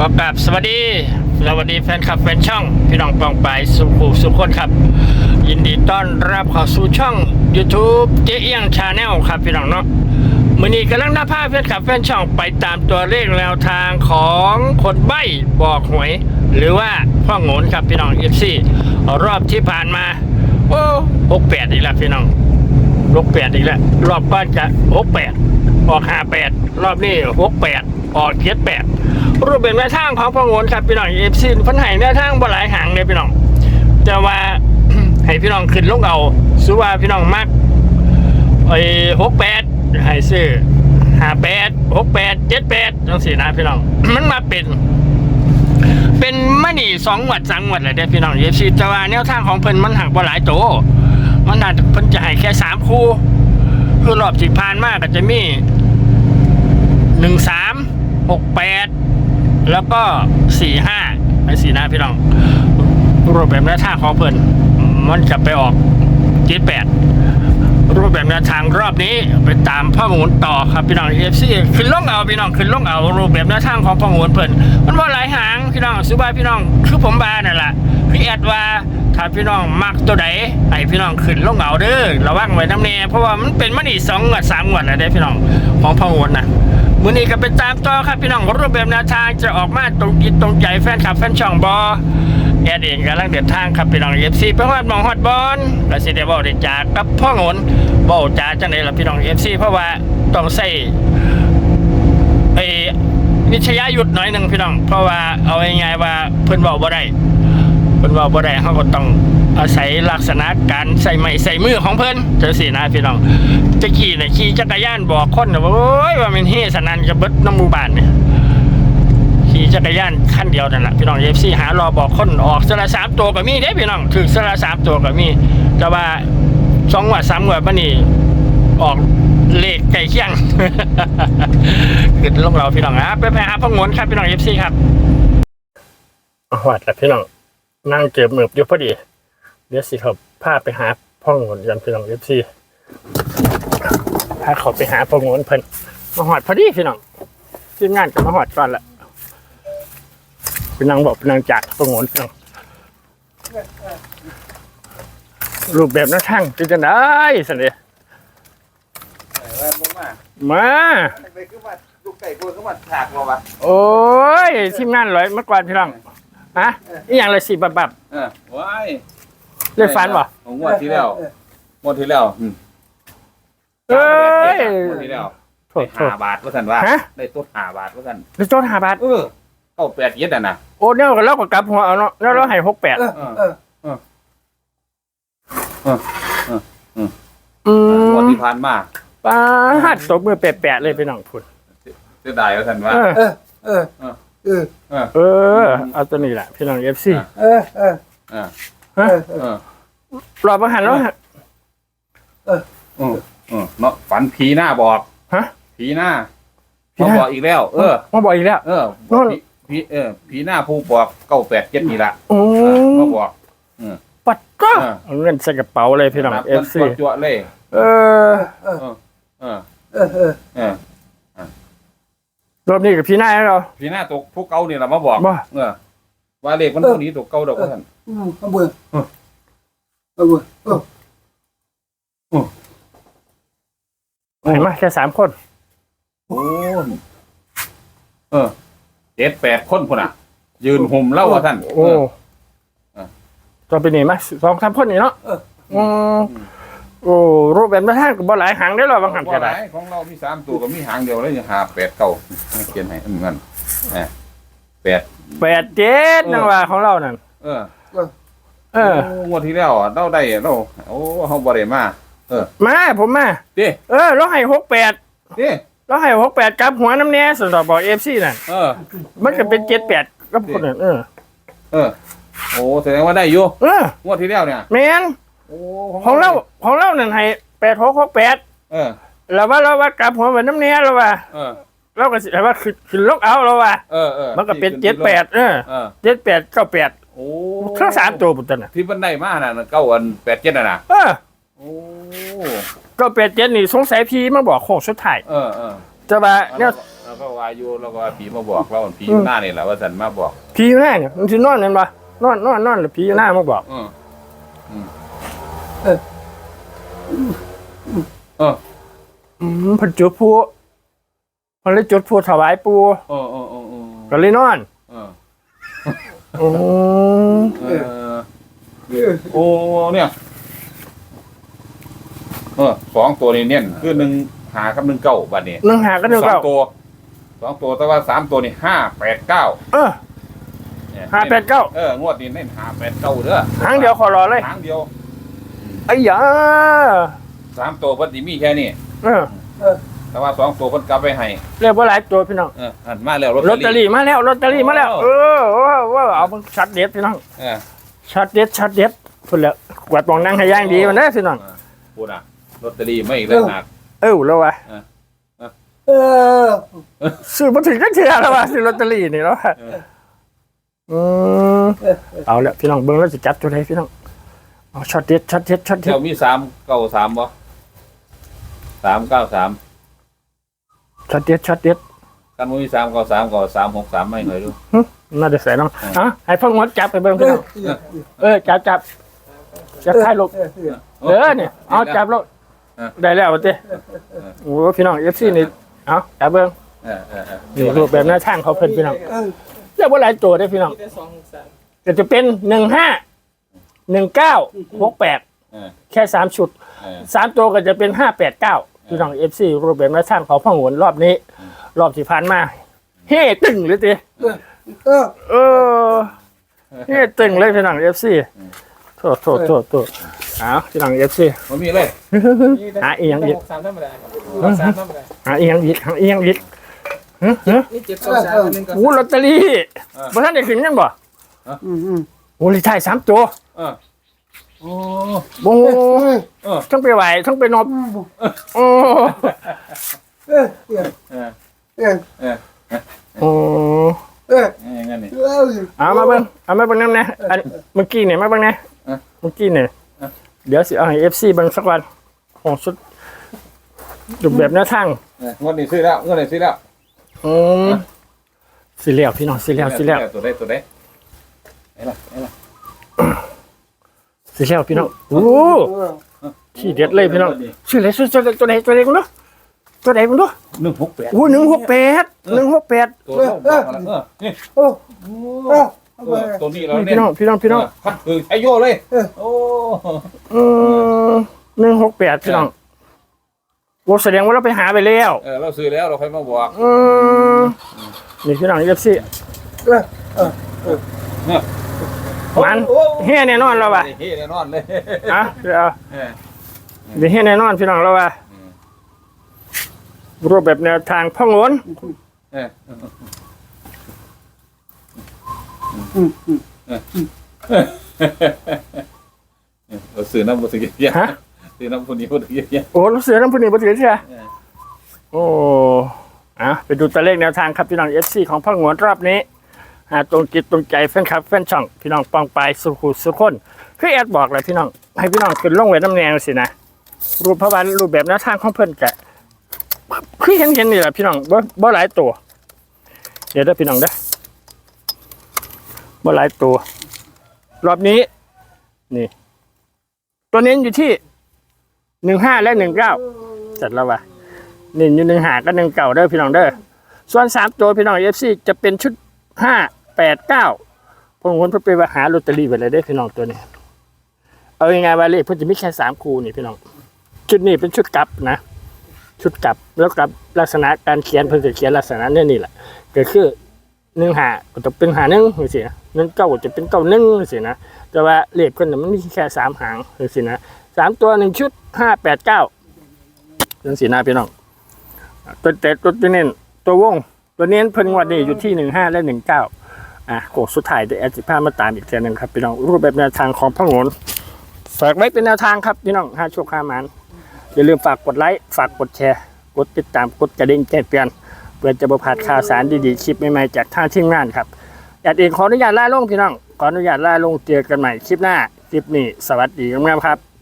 ก็กราบสวัสดีสวัสดีแฟนคลับแฟนช่อง พี่น้องปองไปสุขุสุขคนครับ ยินดีต้อนรับเข้าสู่ช่อง YouTube เจ๊เอียงชาแนลครับพี่น้องเนาะมือนี้กำลังหน้าผ้าแฟนคลับแฟนช่องไปตามตัวเลขแนวทางของคนใบ้บอกหวย หรือว่าพ่อโงนครับพี่น้องเอฟซีรอบที่ผ่านมา โอ้หกแปดอีกแล้วพี่น้องลกแปดอีกแล้วรอบบ้านจะหกแปดออกห้าแปดรอบนี้หกแปดออกเจ็ดแปด รูปเป็นแม่ทางของพองนครับพี่น้องเอฟซีพันไห้แม่ทางบ่หลายหางเลยพี่น้องแต่ว่าให้พี่น้องขึ้นลงเอาสุว่าพี่น้องมักไอ้หกแปดให้ซื้อห้าแปดหกแปดเจ็ดแปดจังสี่นะพี่น้อง มันมาเป็น เป็นมันนี่สองหวัดสังหวัดเลยเด้พี่น้องเอฟซีแต่ว่าแนวทางของเพิ่นมันหักบ่หลายโตมันน่าจะเพิ่นจะให้แค่สามคู่คือรอบที่ผ่านมาก็จะมีหนึ่งสามหกแปด แล้วก็สี่ห้าไอ้สี่นะพี่น้องรูปแบบแนวทางของเพิ่นมันจะไปออกเจ็ดแปดรูปแบบแนวทางรอบนี้ไปตามพ่อหมุนต่อครับพี่น้องเอฟซีขึ้นล่องเอาพี่น้องขึ้นล่องเอารูปแบบแนวทางของพ่อหมุนเพิ่นมันว่าหลายหางพี่น้องซื้อบ้าพี่น้องคือผมบ้านั่นแหละพี่แอดว่าถ้าพี่น้องมักตัวใดให้พี่น้องขึ้นล่องเอาเด้อระวังไว้น้ำเนเพราะว่ามันเป็นมันอีสองงวดสามงวดแล้วเด้พี่น้องของพ่อโอนนะ มือนี้ก็ไปตามต่อครับพี่น้องรูปแบบแนวทางจะออกมาตรงจิตตรงใจแฟนคลับแฟนช่องบอแอดเองกำลังเดินทางครับพี่น้องเอฟซีไปฮอดหมองฮอดบอลก็สิได้บอกได้จากกับพ่อโอนบอกจาจังไดล่ะพี่น้องเอฟซีเพราะว่าต้องใส่ไอ้วิทยาหยุดหน่อยหนึ่งพี่น้อง เพราะว่าเอาง่ายๆว่าเพิ่อนบอกบ่ได้ เพิ่นว่าบ่ได้เขาก็ต้องอาศัยลักษณะการใส่ไม้ใส่มือของเพิ่นจังซี่นะพี่น้องตะกี้เนี่ยขี่จักรยานบอกคนน่ะว่าโอ้ยว่ามันเฮสนันจะเบิดน้ำหมู่บ้านเนี่ยขี่จักรยานคันเดียวนั่นแหละพี่น้อง FC หารอบอกคนออกสละสามตัวก็มีเด้พี่น้องถึงสละสามตัวก็มี แต่ว่าสองวัดสามงวดมานี่ออกเลขไก่เคียงขึ้นลงเราพี่น้องนะไปไปหาพ่อโงนครับพี่น้อง FC ครับหวัดแล้วพี่น้อง นั่งเก็บหมือบอยู่พอดี เดี๋ยวสิเขาพาไปหาพ่องนกันพี่น้องเอฟซีพาเขาไปหาพ่องนเพิ่นมาหอดพอดีพี่น้องทีมงานก็มาหอดก่อนละพี่น้องบอกพี่น้องจากพ่องนพี่น้องรูปแบบหน้าทั้งจะจะได้สิเดียเออมึงมามาไปขึ้นมาลูกไก่บัวขึ้นมาถากเราวะโอ้ยทีมงานร้อยเมื่อก่อนพี่น้อง ฮะอีอย่างเลยสิบับบับเออว้ายเล่นฟันบ่ของงวดที่แล้วงวดที่แล้วอืมเอ้ยงวดที่แล้วโทได้ษโทห้าษบาทว่าสันว่าฮะ ได้ต้นห้าบาทว่าสันได้โจทย์หาบาทเออเก้าแปดเย็ดอะนะโอ้เนี่ยก็เล่ากับกลับหัวเอาเนาะแล้วเราให้หกแปดเออเออเอออืงวดมที่ผ่านมาป้าหัดตบมือแปะๆเลยพี่น้องพูดเสียดายว่าสันว่าเออเออเออเออ เออ เออเอาตัวนี้แหละพี่น้องเอฟซีอะ เออเออเออเออเออรอบมาหันแล้วฮะเออเออเนาะฝันผีหน้าบอกฮะ ผีหน้าผีหมาน้า บอกอีกแล้ว เออ มาบอกอีกแล้ว เออผีผีเออผีหน้าผู้บอกเก้าแปดเจ็ดนี่ละโอ้เออมาบอก ปัดก็เออ เอาเงินใส่กระเป๋าเลยพี่น้องนับเอเงิฟนซีจั่วๆเลย เออ เออเออเออเออเออเออ รอบนี้กับพี่นายแล้วเรา พี่หน้าตกผู้เก่านี่แหละมาบอกบ่เออว่าเลขมันเออตัวนี้ตกเก่าดอกว่าท่านอืมเอาเบื่อเอาเบื่อเออเห็นไหมแค่สามคน โอ้เออเจ็ดแปดคนพุ่นอะ ยืนหุ่มเล่าว่าท่าน โอ้เออเออตัวเป็นนี่ไหมสองสามคนนี่เนาะเออ อืม โอ้รูปแบบมาทางกับบอหลายหางได้หรอบางหันว่าก็หได้ลายของเรามีสามตัวกับมีหางเดียวแล้วยังหาแปดเก่าเขียนให้เหมือนกันเออแปดแปดเจ็ดนังว่าของเรานั่นเออ เออโงวดที่แล้วอะเราได้เราโอ้เฮาบ่ได้มามาผมมาดิเออเราให้หกแปดดิเราให้หกแปดกับหัวน้ำเนี้ยสำหรับบอกเอฟซีนั่นเออ มันก็เป็นเจ็ดแปดก็คนอื่นเออ เออ โอ้แสดงว่าได้อยู่เอองวดที่แล้วเนี่ยแมน โอ้ของเราของเรานั่นให้แปดหกหกแปดเออแล้วว่าเราว่ากลับหัวเหมือนน้ำเนี้ยเราว่าเออเราก็สิว่าคือคือลกเอาเราว่าเออเออมันก็เป็นเจ็ดแปดเออเออเจ็ดแปดเก้าแปดโอ้ทั้งสามตัวบุตรน่ะที่มันได้มาน่ะเก้าอันแปดเจ็ดน่ะนะเออโอ้เก้าแปดเจ็ดนี่สงสัยพี่มาบอกโค้งสุดท้ายเออเออจะว่าเนี่ยเราก็ว่าอยู่เราก็ว่าผีมาบอกเราผีอืมหน้านี่แหละว่าสันมาบอกผีอยู่หน้าเนี่ยมันสินอนนั่นบ่นอนนอนนอนหรือผีอยู่หน้ามาบอกอืมเออ เอออืมเพิ่นจุดพลุเพิ่นเลยจุดพลุถวายปู่เออเออเออเออก็เลยนอนเอออืมเออโอ้เนี่ยเออสองตัวนี้เน้นคือหนึ่งหากับหนึ่งเก้าบัดนี้หนึ่งหาก็หนึ่งสอเก้างตัวสองตัวแต่ว่าสามตัวนี่ห้าแปดเก้าเออเนี่ยห้าแปดเก้าเอองวดนี้เน้นห้าแปดเก้าเด้อหางเดียวขอรอเลยหางเดียว ไอ้หยาสามตัวเพิ่นสิมีแค่นี้เออแต่ว่าสองตัวเพิ่นกลับไปให้เรียกว่าหลายตัวพี่น้องเอออันมาแล้วลอตเตอรี่มาแล้วลอตเตอรี่มาแล้วเออว่าว่าเอามันชัดเด็ดพี่น้องเออชัดเด็ดชัดเด็ดพุ่นแล้วกวาดมองนั่งให้ย่างดีมันเด้อพี่น้องพูดอะลอตเตอรี่ไม่อีกแล้วหนักเออแล้วว่าเออซื้อมาถึงก็เชื่อแล้วว่าซื้อลอตเตอรี่นี่แล้วว่าเอออืมเอาละพี่น้องเบิ่งแล้วสิจัดตัวไหนพี่น้อง เอาช็อตเด็ดช็อตเด็ดช็อตเด็ดเดี๋ยวมีสามเก้าสามบ่สามเก้าสามช็อตเด็ดช็อตเด็ดกันบ่มีสามเก้าสามก็สามหกสามไม่หน่อยดูน่าจะใส่น้องอืมอะให้พ่อมดจับไปเบิ่งพี่น้องเออจับจับจับท้ายลูกเออเนี่ยเอาจับแล้วเออได้แล้วเต้โอ้พี่น้องเอฟซีนี่เอาจับเบิ้งเออเออเออนี่รูปแบบหน้าทางเขาเพิ่นพี่น้องเออเรียกว่าหลายตัวได้อพี่น้องแต่จะเป็นหนึ่งห้า หนึ่งเก้าหกแปดเออแค่สามชุดเออ สามตัวก็จะเป็นห้าแปดเก้าพี่น้องเอฟซีรูปแบบหน้าทางเขาพ่อหวนรอบนี้ รอบที่ผ่านมา เฮ้ตึงเลยตีเออเออ เฮ้ตึงเลยพี่น้องเอฟซีโทษโทษโทษโทษเอาพี่น้องเอฟซี มันมีเลยหาอีหยังอีก หกสามธรรมดาหกสามธรรมดาหาอีหยังอีกหาอีหยังอีกฮะฮะนี่เจ็ดสองสามอันหนึ่งก็โอ้ลอตเตอรี่บ่ทันได้ขึ้นยังบ่อืมอืม โอ้เลขท้ายสามตัวเออโอ้โอ้เออทั้งไปไหวทั้งไปนบโอ้เออเออเออเออเออโอ้เอออย่างงั้นนี่เออเอามาเบิ่งเอามาเบิ่งนำนะอันเมื่อกี้เนี่ยมาเบิ่งนะเออเมื่อกี้เนี่ยเออเดี๋ยวสิเอาให้ FC เบิ่งสักวันของสุดรูปแบบแนวทางเอองวดนี้ซื้อแล้วงวดนี้ซื้อแล้วอืมสิแล้วพี่น้องสิแล้วสิแล้วตัวได้ตัวได้ ไหนล่ะไหนล่ะสิแล้วพี่น้องโอ้ที่เด็ดเลยพี่น้องชื่ออะไรชื่อตัวไหนตัวไหนตัวไหนตัวไหนมึงดูหนึ่งหกแปดโอ้หนึ่งหกแปดหนึ่งหกแปดตัวเราบอกมาแล้วเออนี่โอ้เออเออตัวนี้เรานี่เนี่พี่ยน้องพี่น้องพี่น้องคัดคือไอโยเลยโอ้อืมหนึ่งหกแปดพี่น้องโอ้แสดงว่าเราไปหาไปแล้วเออเราซื้อแล้วเราค่อยมาบอกอืมนี่พี่น้องเอฟซีเออเออ มันโอ้เฮ้แน่นอนแล้วว่ะเฮ้แน่นอนเลยอะเดี๋ยวเออเดี๋ยวเฮ้แน่นอนพี่น้องแล้วว่ะรูปแบบแนวทางพ่องวนเอออืมอืมเราซื้อน้ำมันซื้อเยอะฮะซื้อน้ำคนนี้คนเยอะโอ้ลูกเสือน้ำพุนี่บ่ถือใช่ไหมเออโอ้อะไปดูตัวเลขแนวทางครับพี่น้องเอฟซีของพ่องวนรอบนี้หา ตรงจิตตรงใจแฟนคลับแฟนช่อง พี่น้องปองปลายสุขุสุขคนคือแอดบอกเลยพี่น้อง ให้พี่น้องขึ้นล่องไว้น้ำแนงสินะรูปพระวันรูปแบบแนวทางของเพิ่นกะคือเห็นเห็นนี่แหละพี่น้องบ่บ่หลายตัว เดี๋ยวเด้อพี่น้องเด้อบ่หลายตัว รอบนี้ นี่ ตัวเน้นอยู่ที่หนึ่งห้าและหนึ่งเก้าจัดแล้ววะน้นอยู่หนึ่งหากับหนึ่งเก่าเด้อพี่น้องเด้อส่วนสามตัวพี่น้องเอฟซีจะเป็นชุดห้า แปดเก้าผมคนเพิ่นไปหาลอตเตอรี่ไปเลยได้พี่น้องตัวนี้ เอายังไงวะเลขเพิ่นจะมีแค่สามคูนี่พี่น้อง ชุดนี้เป็นชุดกลับนะ ชุดกลับแล้วกลับลักษณะการเขียนเพิ่นจะเขียนลักษณะนี่นี่แหละก็คือหนึ่งหาก็จะเป็นหาหนึ่งนี่สินะหนึ่งเก้าจะเป็นเก้าหนึ่งนี่สินะแต่ว่าเลขเพิ่นน่ะมันมีแค่สามหางนี่สินะสามตัวหนึ่งชุดห้าแปดเก้านี่สินะพี่น้องตัวแต่ตัวตัวเน้นตัววง ตัวเน้นเพิ่นงวดนี้อยู่ที่หนึ่งห้าและหนึ่งเก้า อะโกสุดท้ายเดี๋ยวแอดสิพามาตามอีกเทีนึงครับพี่น้องรูปแบบแนวทางของพระโงนฝากไว้เป็นแนวทางครับพี่น้องห้าโชคห้าหมันอย่าลืมฝากกดไลค์ฝากกดแชร์ กดติดตามกดกระดิ่งแจ้งเตือนเพื่อจะประพาดข่าวสารดีๆคลิปใหม่ๆจากท่าทีมงานครับอยากเองขออนุญาตลาลงพี่น้องขออนุญาตลาลงเจอกันใหม่คลิปหน้าคลิปนี้สวัสดีครับครับ